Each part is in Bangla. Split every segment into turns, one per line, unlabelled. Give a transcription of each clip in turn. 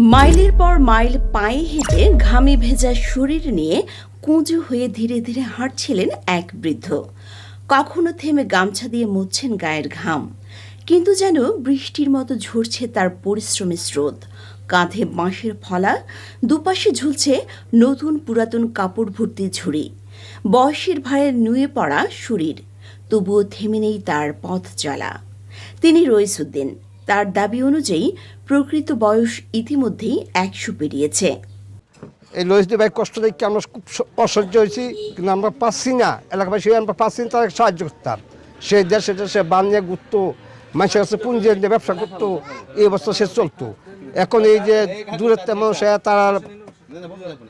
মাইলের পর মাইল পায়ে হেঁটে ঘামে ভেজা শরীর নিয়ে কুঁজো হয়ে ধীরে ধীরে হাঁটছিলেন এক বৃদ্ধ। কখনো থেমে গামছা দিয়ে মুছছেন গায়ের ঘাম। কিন্তু যেন বৃষ্টির মতো ঝরছে তার পরিশ্রমের স্রোত। কাঁধে বাঁশের ফলা, দুপাশে ঝুলছে নতুন পুরাতন কাপড় ভর্তি ঝুড়ি। বয়সের ভারে নুয়ে পড়া শরীর, তবুও থেমে নেই তার পথ চলা তিনি রইসুদ্দিন তার দাবি অনুযায়ী প্রকৃত বয়স ইতিমধ্যেই একশো পেরিয়েছে।
এই লইসদি ভাই কষ্ট দেখে আমরা খুব অসহ্য হয়েছি, কিন্তু আমরা পাচ্ছি না। এলাকাবাসী আমরা পাচ্ছি না, তারা সাহায্য করতাম সে দেশে দেশে বানিয়ে ঘুরতো, মানুষের কাছে পুঁজি দিয়ে ব্যবসা করতো, এই অবস্থা সে চলতো। এখন এই যে দূরের মানুষ তারা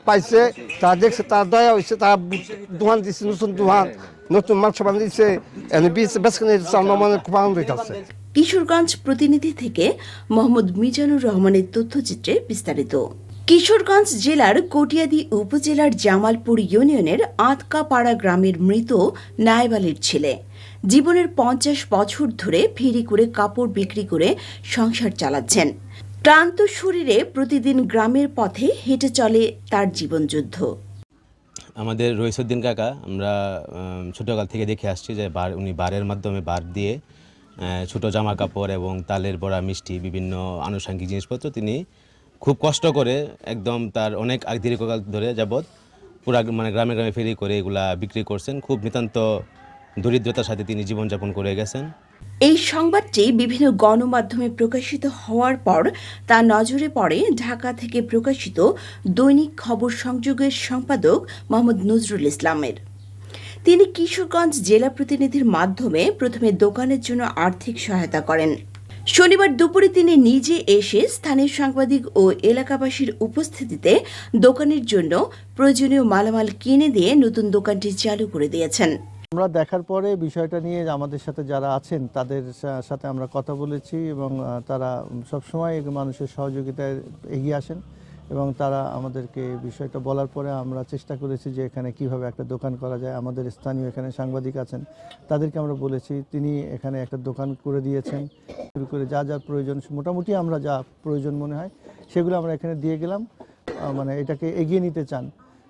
পাইছে, তারা দেখছে, তার দয়া হয়েছে, তারা দোকান দিচ্ছে নতুন দোকান নতুন বেসখানে আমার মনে খুব আনন্দ হইতেছে।
কিশোরগঞ্জ প্রতিনিধি থেকে মোহাম্মদ মিজানুর রহমানের তথ্যচিত্রে বিস্তারিত। কিশোরগঞ্জ জেলার কটিয়াদি উপজেলার জামালপুর ইউনিয়নের আতকাপাড়া গ্রামের মৃত নায়েব ছেলে। জীবনের পঞ্চাশ বছর ধরে ফেরি করে কাপড় বিক্রি করে সংসার চালাচ্ছেন। ক্লান্ত শরীরে প্রতিদিন গ্রামের পথে হেঁটে চলে তার জীবনযুদ্ধ।
আমাদের রইসুদ্দিন কাকা, আমরা ছোটকাল থেকে দেখে আসছি যে বার, উনি বারের মাধ্যমে বার দিয়ে ছোট জামা কাপড় এবং তালের বড়া, মিষ্টি, বিভিন্ন আনুষঙ্গিক জিনিসপত্র তিনি খুব কষ্ট করে একদম তার অনেক দীর্ঘকাল ধরে যাবৎ পুরা মানে গ্রামে গ্রামে ফেরি করে এগুলা বিক্রি করছেন। খুব নিতান্ত দরিদ্রতার সাথে তিনি জীবনযাপন করে গেছেন।
এই সংবাদটি বিভিন্ন গণমাধ্যমে প্রকাশিত হওয়ার পর তা নজরে পড়ে ঢাকা থেকে প্রকাশিত দৈনিক খবর সংযোগের সম্পাদক মোহাম্মদ নজরুল ইসলামের। তিনি কিশোরগঞ্জ জেলা প্রতিনিধির মাধ্যমে প্রথমে দোকানের জন্য আর্থিক সহায়তা করেন। শনিবার দুপুরে তিনি নিজে এসে স্থানীয় সাংবাদিক ও এলাকাবাসীর উপস্থিতিতে দোকানের জন্য প্রয়োজনীয় মালামাল কিনে দিয়ে নতুন দোকানটি চালু করে দিয়েছেন।
আমরা দেখার পরে বিষয়টা নিয়ে আমাদের সাথে যারা আছেন, তাদের সাথে আমরা কথা বলেছি এবং তারা সবসময় মানুষের সহযোগিতায় এগিয়ে আসেন। এবং তারা আমাদেরকে বিষয়টা বলার পরে আমরা চেষ্টা করেছি যে এখানে কীভাবে একটা দোকান করা যায়। আমাদের স্থানীয় এখানে সাংবাদিক আছেন তাদেরকে আমরা বলেছি তিনি এখানে একটা দোকান করে দিয়েছেন। শুরু করে যা যা প্রয়োজন মোটামুটি আমরা যা প্রয়োজন মনে হয় সেগুলো আমরা এখানে দিয়ে গেলাম। মানে এটাকে এগিয়ে নিতে চান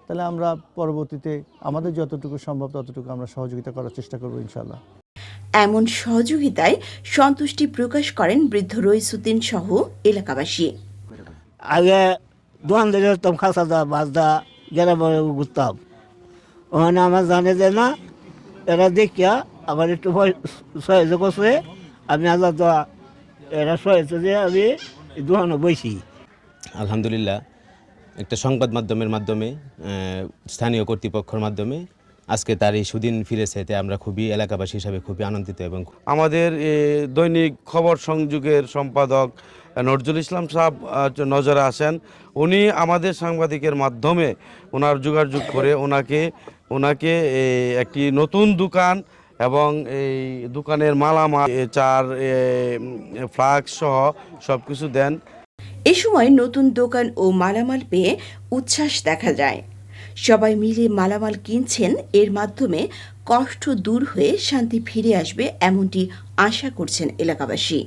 তাহলে আমরা পরবর্তীতে আমাদের যতটুকু সম্ভব ততটুকু আমরা সহযোগিতা করার চেষ্টা করব ইনশাল্লাহ
এমন সহযোগিতায় সন্তুষ্টি প্রকাশ করেন বৃদ্ধ রইসুদ্দিন সহ এলাকাবাসী।
আগে দোকান থেকে যেতাম খাসা দা বাজদা গ্রামে ঘুরতাম। ওখানে আমার জানে যে না, এরা দেখিয়া আমার একটু ভয় সহ্য করছে, আমি আজাদ এরা সহায়তা যে আমি দোয়ানো বসি
আলহামদুলিল্লাহ। একটা সংবাদ মাধ্যমের মাধ্যমে স্থানীয় কর্তৃপক্ষের মাধ্যমে আজকে তার এই সুদিন ফিরেছে এতে আমরা খুবই এলাকাবাসী হিসাবে খুবই আনন্দিত এবং
আমাদের দৈনিক খবর সংযোগের সম্পাদক নজরুল ইসলাম সাহেব নজরে আসেন। উনি আমাদের সাংবাদিকের মাধ্যমে ওনার যোগাযোগ করে ওনাকে ওনাকে একটি নতুন দোকান এবং এই দোকানের মালামাল চার ফ্লাক্স সহ সব কিছু দেন।
এ সময় নতুন দোকান ও মালামাল পেয়ে উচ্ছ্বাস দেখা যায়। সবাই মিলে মালামাল কিনছেন। এর মাধ্যমে কষ্ট দূর হয়ে শান্তি ফিরে আসবে এমনটি আশা করছেন এলাকাবাসী।